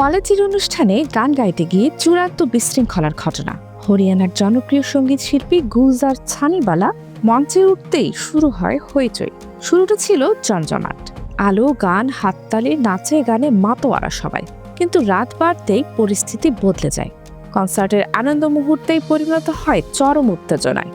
কলেজের অনুষ্ঠানে গান গাইতে গিয়ে চূড়ান্ত বিশৃঙ্খলার ঘটনা। হরিয়ানার জনপ্রিয় সংগীত শিল্পী গুলজার ছানিবালা মঞ্চে উঠতেই শুরু হয় হইচই। শুরুটা ছিল জমজমাট আলো, গান, হাততালি, নাচে গানে মাতোয়ারা সবাই। কিন্তু রাত বাড়তেই পরিস্থিতি বদলে যায়। কনসার্টের আনন্দ মুহূর্তেই পরিণত হয় চরম উত্তেজনায়।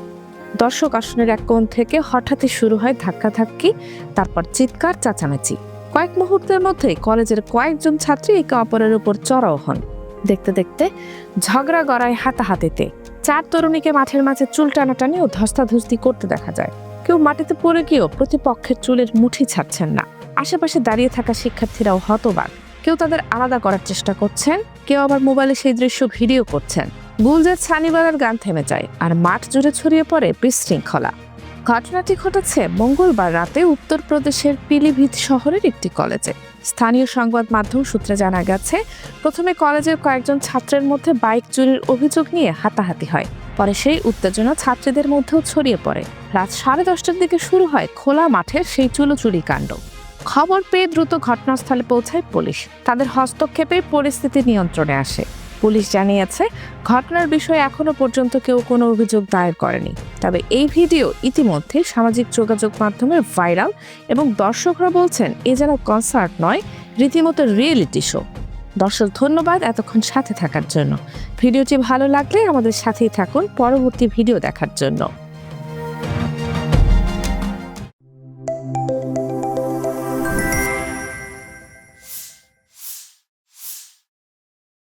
দর্শক আসনের এক কোণ থেকে হঠাৎই শুরু হয় ধাক্কাধাক্কি, তারপর চিৎকার, চাচামেচি। কয়েক মুহূর্তের মধ্যে কলেজের কয়েকজন ছাত্রী একে অপরের উপর চড়াও হন। দেখতে দেখতে ঝগড়া গড়ায় হাতাহাতিতে চার তরুণীকে মাঠের মাঝে চুল টানাটানি ও ধস্তাধস্তি করতে দেখা যায়। কেউ মাটিতে পড়ে গিয়েও প্রতিপক্ষের চুলের মুঠি ছাড়ছেন না। আশেপাশে দাঁড়িয়ে থাকা শিক্ষার্থীরাও হতবাক। কেউ তাদের আলাদা করার চেষ্টা করছেন, কেউ আবার মোবাইলে সেই দৃশ্য ভিডিও করছেন। গুলজার ছানিবালার গান থেমে যায় আর মাঠ জুড়ে ছড়িয়ে পড়ে বিশৃঙ্খলা। ঘটনাটি ঘটেছে মঙ্গলবার রাতে উত্তরপ্রদেশের পিলিভিত শহরের একটি কলেজে। স্থানীয় সংবাদ মাধ্যম সূত্রে জানা গেছে, প্রথমে কলেজের কয়েকজন ছাত্রের মধ্যে বাইক চুরির অভিযোগ নিয়ে হাতাহাতি হয়। পরে সেই উত্তেজনা ছাত্রীদের মধ্যেও ছড়িয়ে পড়ে। রাত সাড়ে দশটার দিকে শুরু হয় খোলা মাঠের সেই চুলোচুরি কাণ্ড। খবর পেয়ে দ্রুত ঘটনাস্থলে পৌঁছায় পুলিশ। তাদের হস্তক্ষেপে পরিস্থিতি নিয়ন্ত্রণে আসে। পুলিশ জানিয়েছে, ঘটনার বিষয়ে এখনও পর্যন্ত কেউ কোনো অভিযোগ দায়ের করেনি। তবে এই ভিডিও ইতিমধ্যে সামাজিক যোগাযোগ মাধ্যমে ভাইরাল এবং দর্শকরা বলছেন, এ যেন কনসার্ট নয়, রীতিমতো রিয়েলিটি শো। দর্শক, ধন্যবাদ এতক্ষণ সাথে থাকার জন্য। ভিডিওটি ভালো লাগলে আমাদের সাথেই থাকুন, পরবর্তী ভিডিও দেখার জন্য।